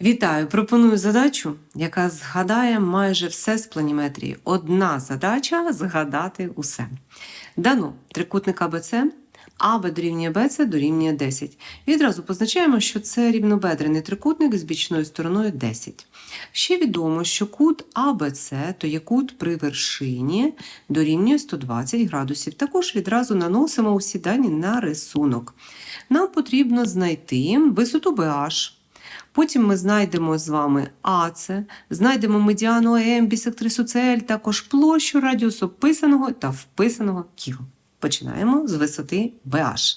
Вітаю! Пропоную задачу, яка згадає майже все з планіметрії. Одна задача згадати усе. Дано трикутник АБЦ, АБ дорівнює БЦ дорівнює 10. Відразу позначаємо, що це рівнобедрений трикутник з бічною стороною 10. Ще відомо, що кут АБЦ, то є кут при вершині, дорівнює 120 градусів. Також відразу наносимо усі дані на рисунок. Нам потрібно знайти висоту BH. Потім ми знайдемо з вами АЦ, знайдемо медіану АМ, бісектрису ЦЛ, також площу радіусу писаного та вписаного кіл. Починаємо з висоти BH.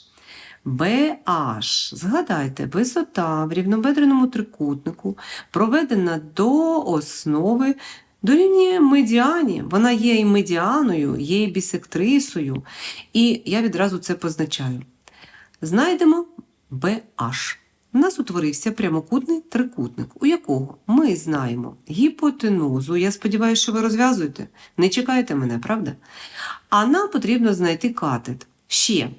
BH, згадайте, висота в рівнобедреному трикутнику проведена до основи дорівнює медіані. Вона є і медіаною, є і бісектрисою. І я відразу це позначаю. Знайдемо BH. У нас утворився прямокутний трикутник, у якого ми знаємо гіпотенузу. Я сподіваюся, що ви розв'язуєте. Не чекайте мене, правда? А нам потрібно знайти катет. Ще,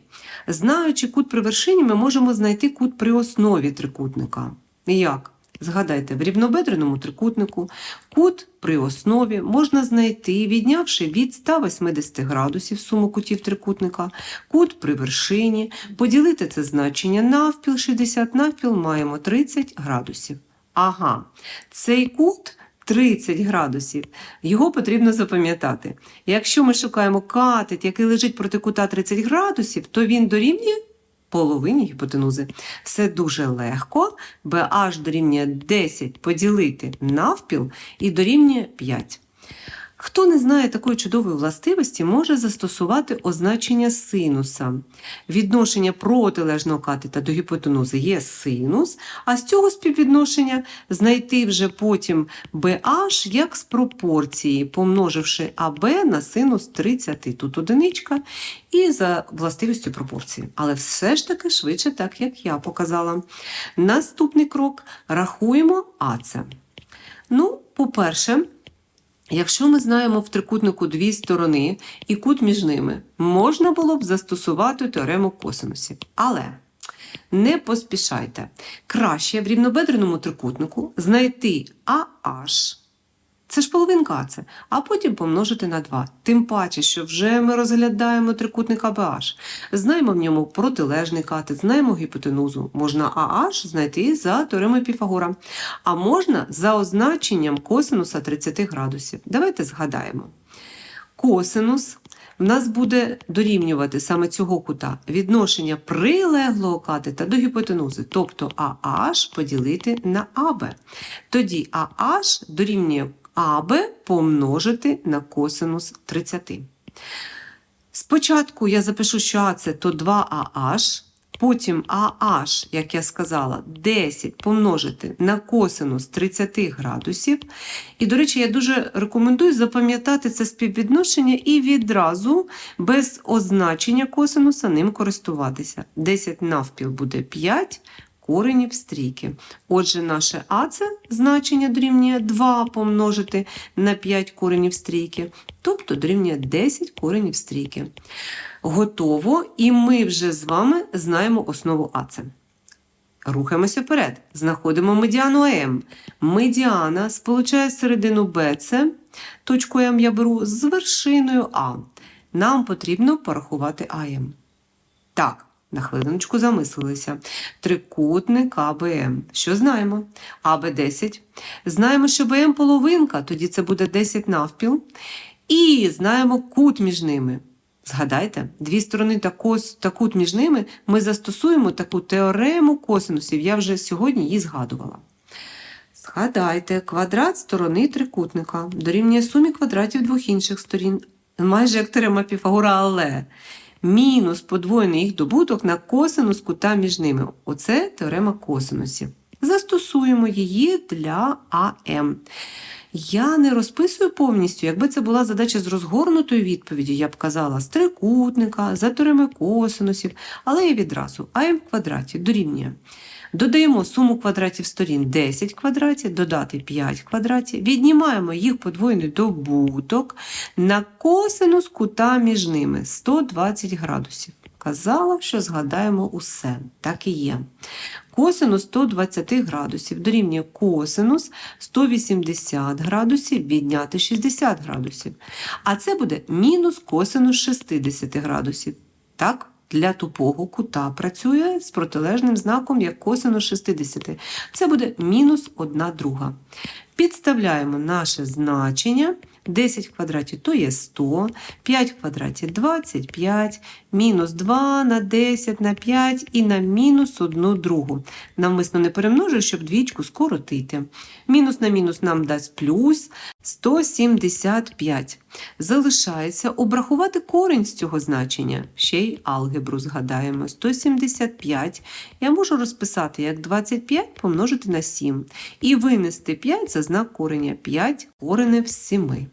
знаючи кут при вершині, ми можемо знайти кут при основі трикутника. Як? Згадайте, в рівнобедреному трикутнику кут при основі можна знайти, віднявши від 180 градусів суму кутів трикутника, кут при вершині, поділити це значення навпіл 60 навпіл маємо 30 градусів. Ага, цей кут 30 градусів. Його потрібно запам'ятати. Якщо ми шукаємо катет, який лежить проти кута 30 градусів, то він дорівнює половині гіпотенузи. Все дуже легко. BH дорівнює 10 поділити навпіл і дорівнює 5. Хто не знає такої чудової властивості, може застосувати означення синуса. Відношення протилежного катета до гіпотенузи є синус, а з цього співвідношення знайти вже потім BH як з пропорції, помноживши АБ на синус 30. Тут одиничка і за властивістю пропорції. Але все ж таки швидше так, як я показала. Наступний крок рахуємо АЦ. Ну, по-перше, Якщо ми знаємо в трикутнику дві сторони і кут між ними, можна було б застосувати теорему косинусів. Але не поспішайте. Краще в рівнобедреному трикутнику знайти AH, це ж половинка АЦ, а потім помножити на 2. Тим паче, що вже ми розглядаємо трикутник ABH. Знаємо в ньому протилежний катет, знаємо гіпотенузу. Можна AH знайти за теоремою Піфагора, а можна за означенням косинуса 30 градусів. Давайте згадаємо. Косинус в нас буде дорівнювати саме цього кута відношення прилеглого катета до гіпотенузи, тобто AH поділити на AB. Тоді AH дорівнює АБ помножити на косинус 30. Спочатку я запишу, що А це то 2АH, потім AH, як я сказала, 10 помножити на косинус 30 градусів. І, до речі, я дуже рекомендую запам'ятати це співвідношення і відразу без означення косинуса ним користуватися. 10 навпіл буде 5, коренів стрійки. Отже, наше А це значення дорівнює 2 помножити на 5 коренів стрійки, тобто дорівнює 10 коренів стрійки. Готово, і ми вже з вами знаємо основу АЦ. Рухаємося вперед. Знаходимо медіану АМ. Медіана сполучає середину БЦ, точку М я беру, з вершиною А. Нам потрібно порахувати АМ. Так, на хвилиночку замислилися. Трикутник АБМ. Що знаємо? АБ 10. Знаємо, що БМ половинка, тоді це буде 10 навпіл. І знаємо кут між ними. Згадайте, дві сторони та, кос, та кут між ними ми застосуємо таку теорему косинусів. Я вже сьогодні її згадувала. Згадайте, квадрат сторони трикутника дорівнює сумі квадратів двох інших сторін, майже як теорема Піфагора, але мінус подвоєний їх добуток на косинус кута між ними. Оце теорема косинусів. Застосуємо її для АМ. Я не розписую повністю, якби це була задача з розгорнутою відповіддю, я б казала з трикутника, за теореми косинусів, але я відразу АМ в квадраті дорівнює. Додаємо суму квадратів сторін 10 квадратів, додати 5 квадратів, віднімаємо їх подвоєний добуток на косинус кута між ними 120 градусів. Казала, що згадаємо усе. Так і є. Косинус 120 градусів дорівнює косинус 180 градусів відняти 60 градусів. А це буде мінус косинус 60 градусів. Так? Для тупого кута працює з протилежним знаком як косинус 60. Це буде мінус 1 друга. Підставляємо наше значення. 10 в квадраті то є 100, 5 в квадраті 25, мінус 2 на 10 на 5 і на мінус 1 другу. Навмисно не перемножую, щоб двічку скоротити. Мінус на мінус нам дасть плюс 175. Залишається обрахувати корінь з цього значення. Ще й алгебру згадаємо. 175 я можу розписати як 25 помножити на 7 і винести 5 за знак кореня. 5 коренів з 7.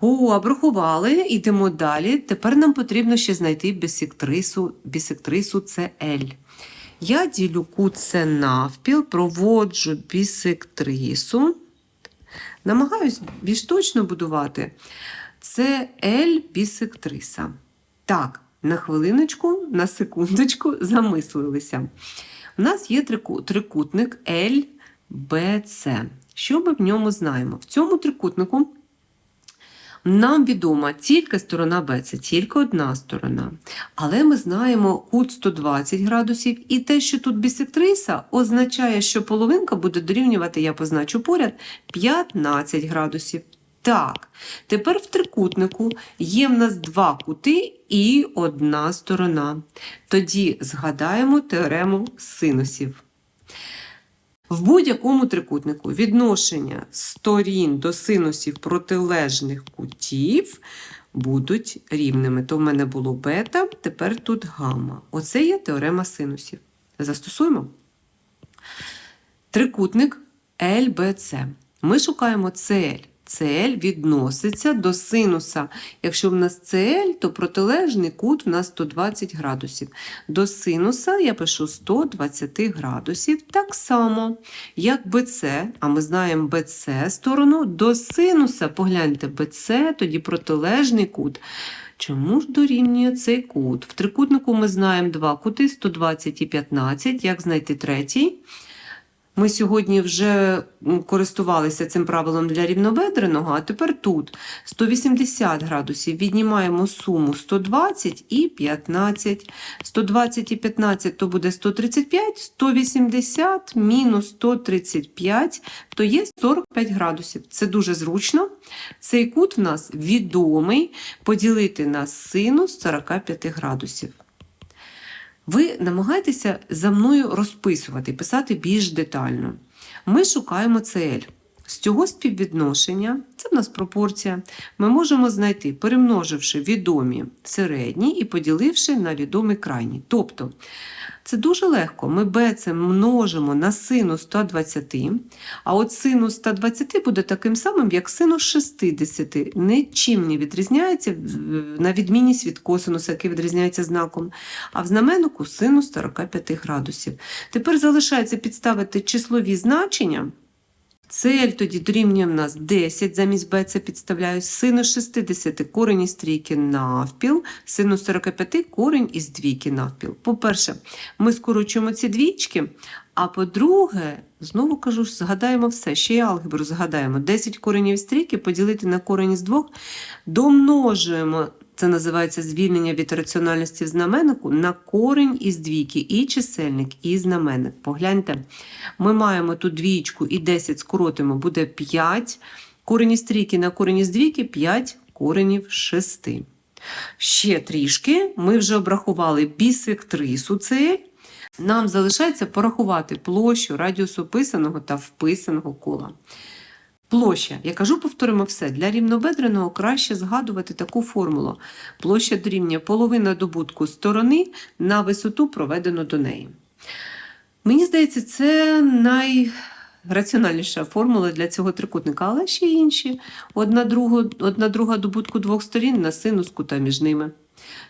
О, обрахували, йдемо далі. Тепер нам потрібно ще знайти бісектрису, бісектрису CL. Я ділю С навпіл, проводжу бісектрису. Намагаюсь більш точно будувати. Це L бісектриса. Так, на хвилиночку, на секундочку замислилися. У нас є трику- трикутник LBC. Що ми в ньому знаємо? В цьому трикутнику нам відома тільки сторона Б, це тільки одна сторона. Але ми знаємо кут 120 градусів, і те, що тут бісектриса, означає, що половинка буде дорівнювати, я позначу поряд, 15 градусів. Так, тепер в трикутнику є в нас два кути і одна сторона. Тоді згадаємо теорему синусів. В будь-якому трикутнику відношення сторін до синусів протилежних кутів будуть рівними. То в мене було бета, тепер тут гамма. Оце є теорема синусів. Застосуємо. Трикутник ЛБЦ. Ми шукаємо CL. CL відноситься до синуса. Якщо в нас CL, то протилежний кут в нас 120 градусів. До синуса я пишу 120 градусів. Так само, як BC, а ми знаємо BC сторону, до синуса, погляньте, BC, тоді протилежний кут. Чому ж дорівнює цей кут? В трикутнику ми знаємо два кути 120 і 15. Як знайти третій? Ми сьогодні вже користувалися цим правилом для рівнобедреного, а тепер тут 180 градусів віднімаємо суму 120 і 15. 120 і 15 то буде 135, 180 мінус 135 то є 45 градусів. Це дуже зручно. Цей кут в нас відомий поділити на синус 45 градусів. Ви намагаєтеся за мною розписувати, писати більш детально. Ми шукаємо CL. З цього співвідношення, це в нас пропорція, ми можемо знайти, перемноживши відомі середні і поділивши на відомі крайні. Тобто, це дуже легко. Ми b це множимо на синус 120, а от синус 120 буде таким самим, як синус 60. Нічим не відрізняється, на відмінність від косинуса, який відрізняється знаком. А в знаменнику синус 45 градусів. Тепер залишається підставити числові значення. Цель тоді дорівнює в нас 10, замість b це підставляю. Синус 60 корень із трійки навпіл, синус 45 корень із двійки навпіл. По-перше, ми скорочуємо ці двічки, а по-друге, знову кажу, згадаємо все, ще й алгебру згадаємо. 10 коренів з трійки поділити на корень із двох, домножуємо, це називається звільнення від раціональності в знаменнику, на корень із двійки, і чисельник, і знаменник. Погляньте, ми маємо тут двічку і 10 скоротимо, буде 5. Корень із трійки на корень із двійки 5 коренів 6. Ще трішки. Ми вже обрахували бісектрису CL. Нам залишається порахувати площу радіусу описаного та вписаного кола. Площа. Я кажу, повторимо все. Для рівнобедреного краще згадувати таку формулу. Площа дорівнює половина добутку сторони на висоту, проведену до неї. Мені здається, це найраціональніша формула для цього трикутника, але ще й інші. Одна, другу, одна друга добутку двох сторін на синус кута між ними.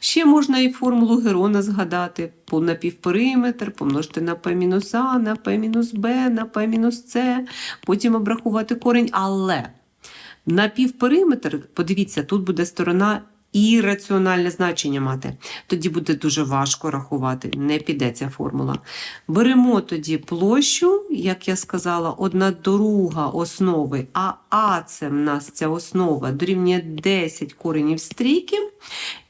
Ще можна і формулу Герона згадати. По напівпериметр помножити на p мінус А, на p мінус Б, на p мінус С, потім обрахувати корінь. Але напівпериметр, подивіться, тут буде сторона ірраціональне значення мати. Тоді буде дуже важко рахувати, не піде ця формула. Беремо тоді площу, як я сказала, одна друга основи, а А це в нас ця основа дорівнює 10 коренів з трійки,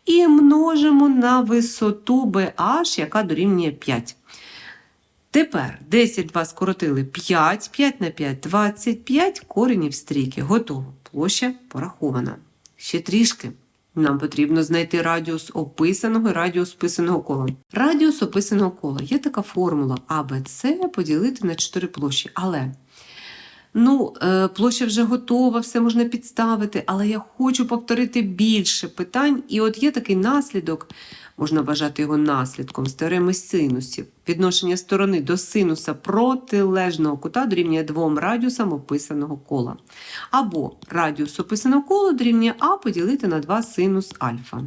і множимо на висоту BH, яка дорівнює 5. Тепер 10 2 скоротили 5, 5 на 5 – 25 коренів з трійки. Готово. Площа порахована. Ще трішки. Нам потрібно знайти радіус описаного і радіус списаного кола. Радіус описаного кола є така формула АБЦ поділити на 4 площі. Але ну, е, площа вже готова, все можна підставити, але я хочу повторити більше питань. І от є такий наслідок, можна вважати його наслідком з теореми синусів. Відношення сторони до синуса протилежного кута дорівнює двом радіусам описаного кола. Або радіус описаного кола дорівнює А поділити на 2 синус альфа.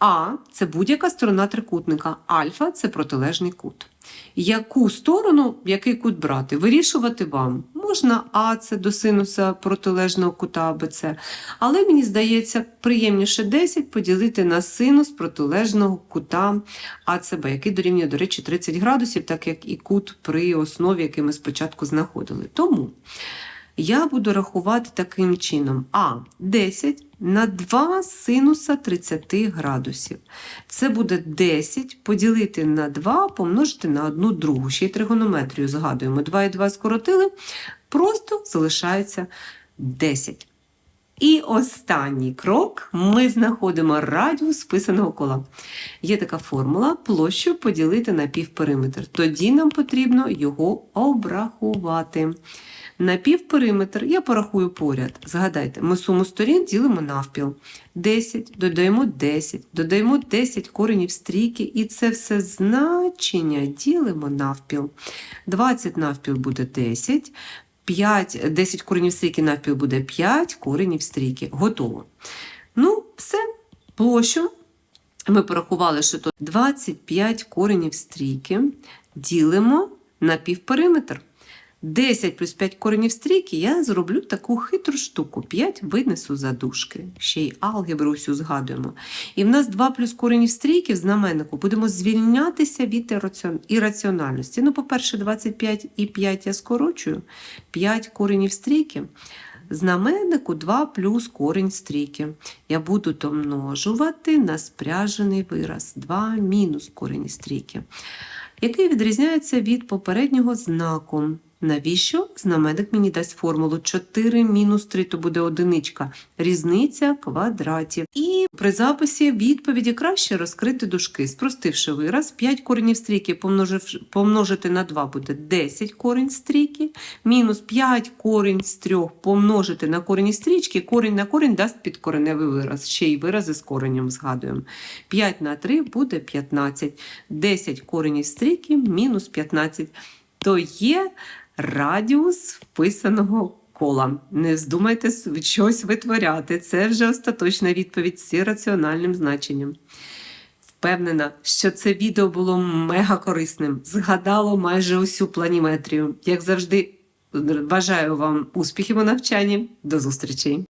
А це будь-яка сторона трикутника, альфа це протилежний кут. Яку сторону, який кут брати? Вирішувати вам. Можна А це до синуса протилежного кута АБЦ, але мені здається, приємніше 10 поділити на синус протилежного кута АЦБ, який дорівнює, до речі, 30 градусів, так як і кут при основі, який ми спочатку знаходили. Тому я буду рахувати таким чином: А 10 на 2 синуса 30 градусів. Це буде 10 поділити на 2, помножити на 1 другу. Ще й тригонометрію згадуємо. 2 і 2 скоротили, просто залишається 10. І останній крок ми знаходимо радіус списаного кола. Є така формула площу поділити на півпериметр. Тоді нам потрібно його обрахувати. На півпериметр я порахую поряд. Згадайте, ми суму сторін ділимо навпіл. 10, додаємо 10, додаємо 10 коренів стрійки, і це все значення ділимо навпіл. 20 навпіл буде 10, 5, 10 коренів стрійки навпіл буде 5 коренів стрійки. Готово. Ну, все, площу. Ми порахували, що тут 25 коренів стрійки ділимо на півпериметр. 10 плюс 5 коренів стрійки я зроблю таку хитру штуку. 5 винесу за дужки. Ще й алгебру всю згадуємо. І в нас 2 плюс коренів стрійки в знаменнику будемо звільнятися від ірраціон- ірраціональності. Ну, по-перше, 25 і 5 я скорочую. 5 коренів стрійки. Знаменнику 2 плюс корінь стрійки. Я буду домножувати на спряжений вираз 2 мінус корінь стрійки, який відрізняється від попереднього знаку. Навіщо? Знаменник мені дасть формулу 4 мінус 3, то буде одиничка. Різниця квадратів. І при записі відповіді краще розкрити дужки. Спростивши вираз, 5 коренів стрійки помножити на 2 буде 10 корінь стрійки, мінус 5 корінь з 3 помножити на корінь стрічки, корінь на корінь дасть підкореневий вираз. Ще й вирази з коренем згадуємо. 5 на 3 буде 15. 10 коренів стрійки мінус 15. То є радіус вписаного кола. Не здумайте щось витворяти. Це вже остаточна відповідь з раціональним значенням. Впевнена, що це відео було мега корисним. Згадало майже усю планіметрію. Як завжди, бажаю вам успіхів у навчанні. До зустрічі!